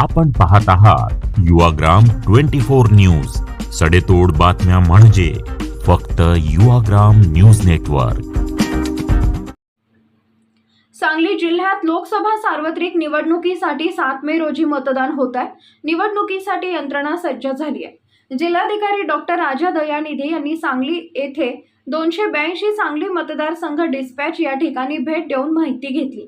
आपण पाहत आहात युवाग्राम ट्वेंटी फोर न्यूज. सडेतोड बातम्या म्हणजे फक्त युवाग्राम न्यूज नेटवर्क. सांगली जिल्ह्यात लोकसभा सार्वत्रिक निवडणुकीसाठी सात मे रोजी मतदान होत आहे. निवडणुकीसाठी यंत्रणा सज्ज झाली आहे. जिल्हाधिकारी डॉक्टर राजा दयानिधी यांनी सांगली येथे दोनशे ब्याऐंशी सांगली मतदारसंघ डिस्पॅच या ठिकाणी भेट देऊन माहिती घेतली.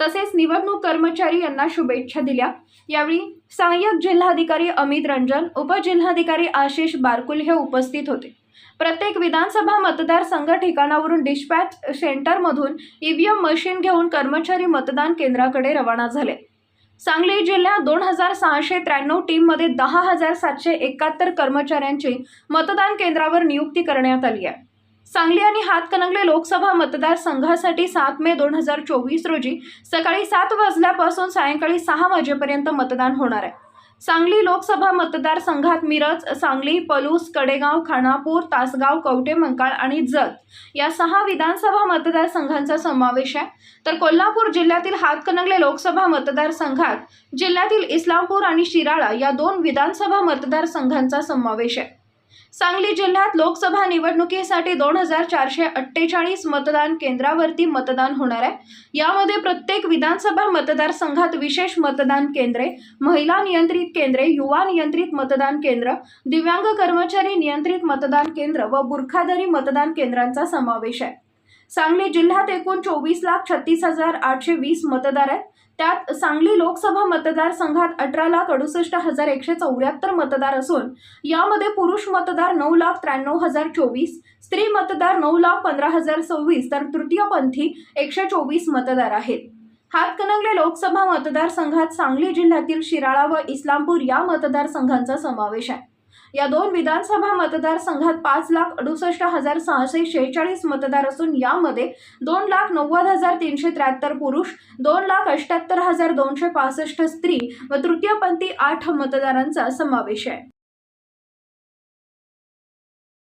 तसेच निवडणूक कर्मचारी यांना शुभेच्छा दिल्या. यावेळी सहाय्यक जिल्हाधिकारी अमित रंजन उपजिल्हाधिकारी आशिष बारकुल हे उपस्थित होते. प्रत्येक विधानसभा मतदारसंघ ठिकाणावरून डिस्पॅच सेंटरमधून ईव्हीएम मशीन घेऊन कर्मचारी मतदान केंद्राकडे रवाना झाले. सांगली जिल्ह्यात दोन हजार सहाशे त्र्याण्णव टीममध्ये दहा हजार सातशे एकाहत्तर कर्मचाऱ्यांची मतदान केंद्रावर नियुक्ती करण्यात आली आहे. सांगली आणि हातकणंगले लोकसभा मतदारसंघासाठी सात मे दोन हजार चोवीस रोजी सकाळी सात वाजल्यापासून सायंकाळी सहा वाजेपर्यंत मतदान होणार आहे. सांगली लोकसभा मतदारसंघात मिरज सांगली पलूस कडेगाव खानापूर तासगाव कवटे मंकाळ आणि जत या सहा विधानसभा मतदारसंघांचा समावेश आहे. तर कोल्हापूर जिल्ह्यातील हातकणंगले लोकसभा मतदारसंघात जिल्ह्यातील इस्लामपूर आणि शिराळा या दोन विधानसभा मतदारसंघांचा समावेश आहे. सांगली जिल्ह्यात लोकसभा निवडणुकीसाठी दोन हजार चारशे अठ्ठेचाळीस मतदान केंद्रावरती मतदान होणार आहे. यामध्ये प्रत्येक विधानसभा मतदारसंघात विशेष मतदान केंद्रे महिला नियंत्रित केंद्रे युवा नियंत्रित मतदान केंद्र दिव्यांग कर्मचारी नियंत्रित मतदान केंद्र व बुरखादरी मतदान केंद्रांचा समावेश आहे. सांगली जिल्ह्यात एकूण चोवीस लाख छत्तीस हजार आठशे वीस मतदार आहेत. त्यात सांगली लोकसभा मतदारसंघात अठरा लाख अडुसष्ट हजार एकशे चौऱ्याहत्तर मतदार असून यामध्ये पुरुष मतदार नऊ लाख त्र्याण्णव हजार चोवीस स्त्री मतदार नऊ लाख पंधरा हजार सव्वीस तर तृतीयपंथी एकशे चोवीस मतदार आहेत. हातकणंगले लोकसभा मतदारसंघात सांगली जिल्ह्यातील शिराळा व इस्लामपूर या मतदारसंघांचा समावेश आहे. या दोन विधानसभा मतदारसंघात पाच लाख अडुसष्ट हजार सहाशे शेहेचाळीस मतदार असून यामध्ये दोन लाख नव्वद हजार तीनशे त्र्याहत्तर पुरुष दोन लाख अठ्याहत्तर हजार दोनशे पासष्ट स्त्री व तृतीयपंथी आठ मतदारांचा समावेश आहे.